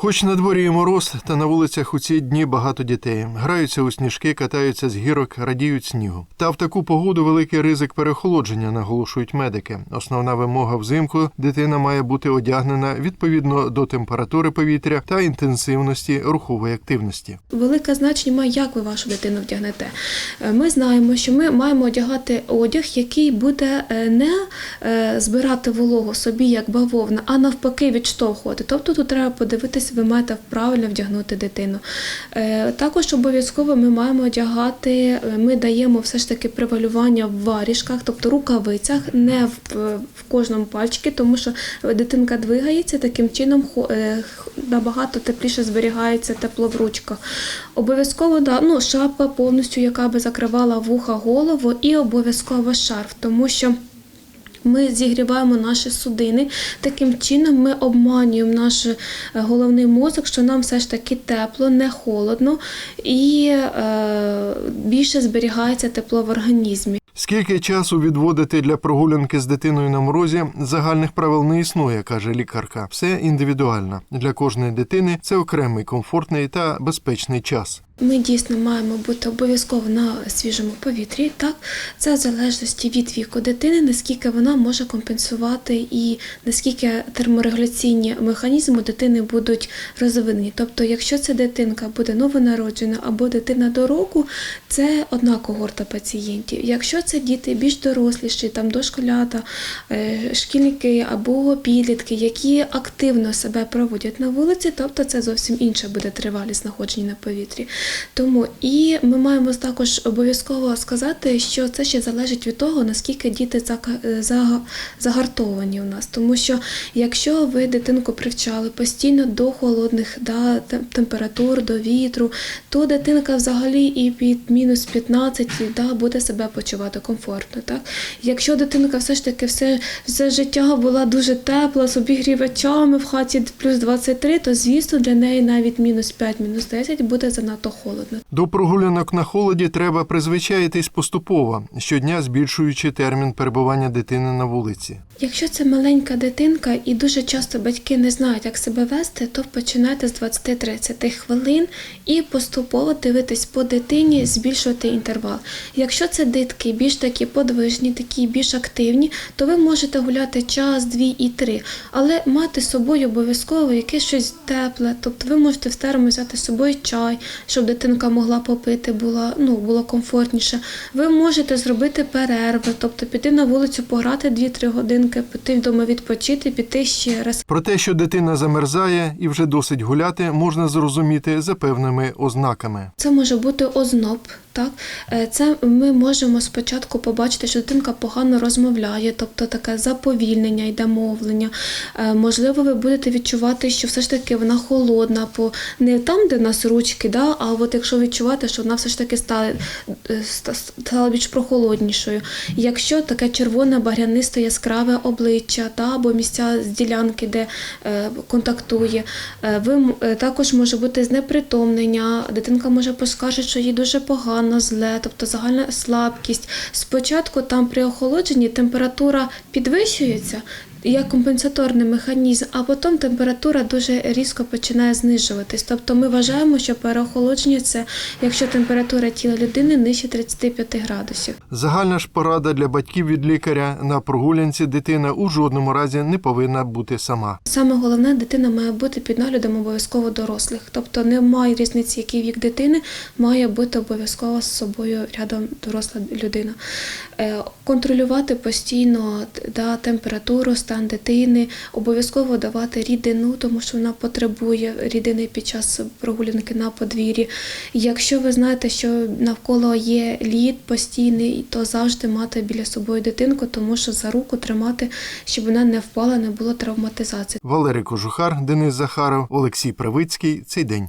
Хоч на дворі і мороз, та на вулицях у ці дні багато дітей. Граються у сніжки, катаються з гірок, радіють снігу. Та в таку погоду великий ризик переохолодження, наголошують медики. Основна вимога взимку дитина має бути одягнена відповідно до температури повітря та інтенсивності рухової активності. Велике значення має, як ви вашу дитину вдягнете. Е, Ми знаємо, що ми маємо одягати одяг, який буде е, не е, збирати вологу собі як бавовна, а навпаки відштовхувати. Тобто тут треба подивитися, ви маєте правильно вдягнути дитину. Е, Також обов'язково ми маємо одягати, е, ми даємо все ж таки превалювання в варіжках, тобто рукавицях, не в, в кожному пальчику, тому що дитинка двигається, таким чином е, набагато тепліше зберігається тепло в ручках. Обов'язково да, ну, шапка повністю, яка би закривала вуха, голову, і обов'язково шарф, тому що. Ми зігріваємо наші судини. Таким чином ми обманюємо наш е, головний мозок, що нам все ж таки тепло, не холодно і е, більше зберігається тепло в організмі. Скільки часу відводити для прогулянки з дитиною на морозі, загальних правил не існує, каже лікарка. Все індивідуально. Для кожної дитини це окремий комфортний та безпечний час. Ми дійсно маємо бути обов'язково на свіжому повітрі. Так, це в залежності від віку дитини, наскільки вона може компенсувати і наскільки терморегуляційні механізми дитини будуть розвинені. Тобто, якщо це дитинка буде новонароджена або дитина до року, це одна когорта пацієнтів. Якщо це діти більш доросліші, там дошколята, е, шкільники або підлітки, які активно себе проводять на вулиці, тобто це зовсім інша буде тривалість знаходження на повітрі. Тому і ми маємо також обов'язково сказати, що це ще залежить від того, наскільки діти е, загартовані у нас. Тому що якщо ви дитинку привчали постійно до холодних да, температур, до вітру, то дитинка взагалі і під мінус 15 да, буде себе почувати комфортно. Так? Якщо дитинка все ж таки все, все життя була дуже тепла, з обігрівачами в хаті плюс 23, то звісно для неї навіть мінус 5, мінус 10 буде занадто холодно. До прогулянок на холоді треба призвичаїтись поступово, щодня збільшуючи термін перебування дитини на вулиці. Якщо це маленька дитинка і дуже часто батьки не знають, як себе вести, то починайте з 20-30 хвилин і поступово дивитись по дитині, збільшувати інтервал. Якщо це дитки більш такі подвижні, такі більш активні, то ви можете гуляти час, дві і три, але мати з собою обов'язково якесь щось тепле. Тобто ви можете в термос взяти з собою чай, щоб дитинка могла попити, була, ну, було комфортніше. Ви можете зробити перерви, тобто піти на вулицю, пограти 2-3 годинки, піти вдома відпочити, піти ще раз. Про те, що дитина замерзає і вже досить гуляти, можна зрозуміти за певними ознаками. Це може бути озноб. Так, Е, це ми можемо спочатку побачити, що дитинка погано розмовляє, тобто таке заповільнення йде мовлення. Е, Можливо, ви будете відчувати, що все ж таки вона холодна, по не там, де в нас ручки, да, а от якщо відчувати, що вона все ж таки стала, е, стала більш прохолоднішою. Якщо таке червоне, багрянисте, яскраве обличчя, та, або місця з ділянки, де е, контактує, е, ви також може бути знепритомнення, дитинка може поскаржити, що їй дуже погано, зле, тобто загальна слабкість. Спочатку там при охолодженні температура підвищується. Як компенсаторний механізм, а потім температура дуже різко починає знижуватись. Тобто ми вважаємо, що переохолодження це якщо температура тіла людини нижче 35 градусів. Загальна ж порада для батьків від лікаря на прогулянці дитина у жодному разі не повинна бути сама. Саме головне, дитина має бути під наглядом обов'язково дорослих. Тобто немає різниці, який вік дитини, має бути обов'язково з собою рядом доросла людина. Е, Контролювати постійно да, температуру, стан дитини, обов'язково давати рідину, тому що вона потребує рідини під час прогулянки на подвір'ї. Якщо ви знаєте, що навколо є лід постійний, то завжди мати біля собою дитинку, тому що за руку тримати, щоб вона не впала, не було травматизації. Валерій Кожухар, Денис Захаров, Олексій Правицький. Цей день.